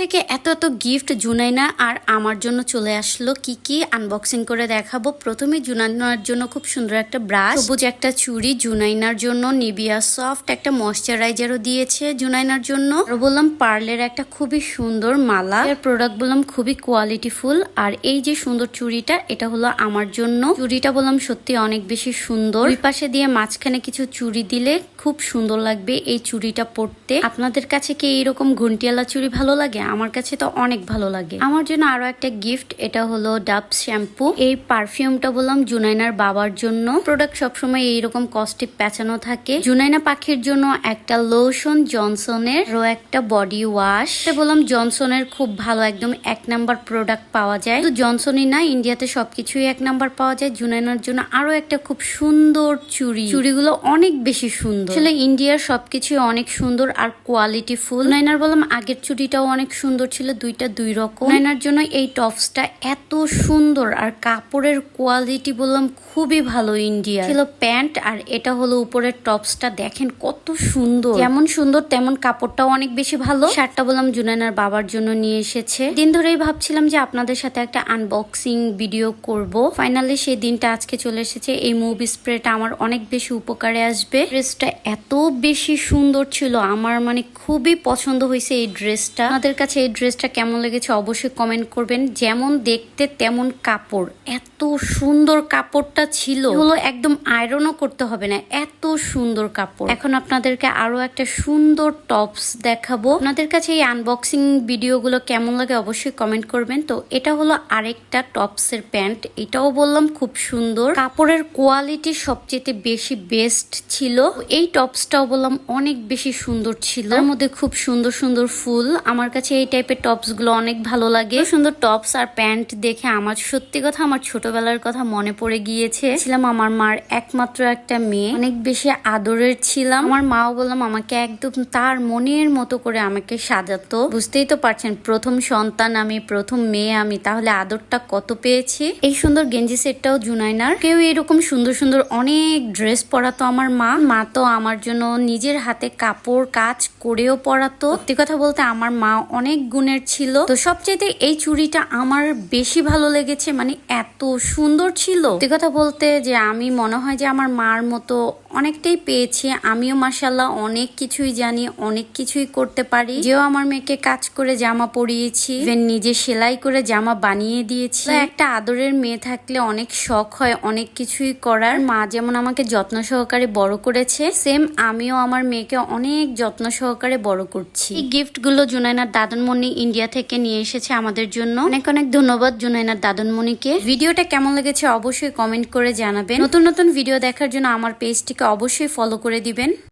থেকে এত এত গিফট জুনাইনা আর আমার জন্য চলে আসলো। কি কি আনবক্সিং করে দেখাবো। প্রথমে জুনাইনার জন্য খুব সুন্দর একটা ব্রাশ সবুজ একটা চুড়ি, জুনাইনার জন্য নিবিয়া সফট একটা ময়শ্চারাইজারও দিয়েছে জুনাইনার জন্য। আর বললাম পার্লের একটা খুবই সুন্দর মালা। এর প্রোডাক্ট বললাম খুবই কোয়ালিটিফুল আর এই যে সুন্দর চুড়িটা, এটা হলো আমার জন্য। চুড়িটা বললাম সত্যি অনেক বেশি সুন্দর। দুই পাশে দিয়ে মাঝখানে কিছু চুড়ি দিলে খুব সুন্দর লাগবে এই চুড়িটা পরতে। আপনাদের কাছে কি এইরকম ঘন্টিয়ালা চুড়ি ভালো লাগে? আমার কাছে তো অনেক ভালো লাগে। আমার জন্য আরও একটা গিফট এটা হলো ডাব শ্যাম্পু এই পারফিউমটা বললাম জুনাইনার বাবার জন্য। প্রোডাক্ট সবসময় এইরকম কস্টিপ পেঁচানো থাকে। জুনাইনা পাখির জন্য একটা লোশন জনসনের আরও একটা বডি ওয়াশ বললাম জনসনের খুব ভালো একদম এক নাম্বার প্রোডাক্ট পাওয়া যায়। তো জনসনই না ইন্ডিয়াতে সবকিছুই এক নাম্বার পাওয়া যায়। জুনাইনার জন্য আরও একটা খুব সুন্দর চুড়ি। চুড়িগুলো অনেক বেশি সুন্দর। আসলে ইন্ডিয়ার সবকিছুই অনেক সুন্দর আর কোয়ালিটি ফুল নাইনার বললাম আগের চুড়িটাও অনেক সুন্দর ছিল দুইটা দুই রকম। নাইনার জন্য এই টপসটা এত সুন্দর আর কাপড়ের কোয়ালিটি বললাম খুবই ভালো ইন্ডিয়া ছিল প্যান্ট আর এটা হলো উপরের টপসটা দেখেন কত সুন্দর। যেমন সুন্দর, তেমন কাপড়টাও অনেক বেশি ভালো। শার্টটা বললাম জুনাইনার বাবার জন্য নিয়ে এসেছে। দিন ধরেই ভাবছিলাম যে আপনাদের সাথে একটা আনবক্সিং ভিডিও করব। ফাইনালি সেই দিনটা আজকে চলে এসেছে। এই মুভি স্প্রেটা আমার অনেক বেশি উপকারে আসবে। ড্রেসটা এত বেশি সুন্দর ছিল। আমার মানে খুবই পছন্দ হয়েছে এই ড্রেসটা আপনাদের কাছে এই ড্রেসটা কেমন লেগেছে অবশ্যই কমেন্ট করবেন। যেমন দেখতে তেমন কাপড়। এত সুন্দর কাপড়টা ছিল। হলো একদম আয়রনও করতে হবে না, এত সুন্দর কাপড়। এখন আপনাদেরকে আরও একটা সুন্দর টপস দেখাবো। আপনাদের কাছে এই আনবক্সিং ভিডিওগুলো কেমন লাগে অবশ্যই কমেন্ট করবেন। তো এটা হলো আরেকটা টপসের প্যান্ট। এটাও বললাম খুব সুন্দর। কাপড়ের কোয়ালিটি সবচেয়ে বেশি বেস্ট ছিল। এই টপসটাও বললাম অনেক বেশি সুন্দর ছিল। তার মধ্যে খুব সুন্দর সুন্দর ফুল। আমার কাছে এই টাইপের টপসগুলো অনেক ভালো লাগে। সুন্দর টপস আর প্যান্ট দেখে আমার, সত্যি কথা আমার ছোটবেলার কথা মনে পড়ে গিয়েছে। ছিলাম আমার মার একমাত্র একটা মেয়ে। অনেক বেশি আদরের ছিলাম। আমার মাও বললাম, আমাকে একদম তার মনের মতো করে আমাকে সাজাতো। বুঝতেই তো পারছেন, প্রথম সন্তান আমি, প্রথম মেয়ে আমি, তাহলে আদরটা কত পেয়েছি? এই সুন্দর গেঞ্জি সেটটাও জুনাইনার। কেউ এরকম সুন্দর সুন্দর অনেক ড্রেস পরাতো আমার মা। মা তো আমার জন্য নিজের হাতে কাপড় কাজ করেও পরাতো। সত্যি কথা বলতে আমার মা অনেক গুণের ছিল। তো সবচেয়ে এই চুড়িটা আমার বেশি ভালো লেগেছে মানে এত সুন্দর ছিল। কথা বলতে যে আমি মনে হয় যে আমার মার মতো অনেকটাই পেয়েছি। আমিও মাসাল্লাহ অনেক কিছুই জানি অনেক কিছুই করতে পারি। যেও আমার মেয়েকে কাজ করে জামা পরিয়েছি। ইভেন নিজে সেলাই করে জামা বানিয়ে দিয়েছি। একটা আদরের মেয়ে থাকলে অনেক শখ হয় অনেক কিছুই করার। মা যেমন আমাকে যত্ন সহকারে বড় করেছে সেম আমিও আমার মেয়েকে অনেক যত্ন সহকারে বড় করছি। এই গিফটগুলো জুনাইনার দাদনমণি ইন্ডিয়া থেকে নিয়ে এসেছে আমাদের জন্য। অনেক অনেক ধন্যবাদ জুনাইনার দাদনমণিকে। ভিডিওটা কেমন লেগেছে অবশ্যই কমেন্ট করে জানাবেন। নতুন নতুন ভিডিও দেখার জন্য আমার পেজটিকে অবশ্যই ফলো করে দিবেন।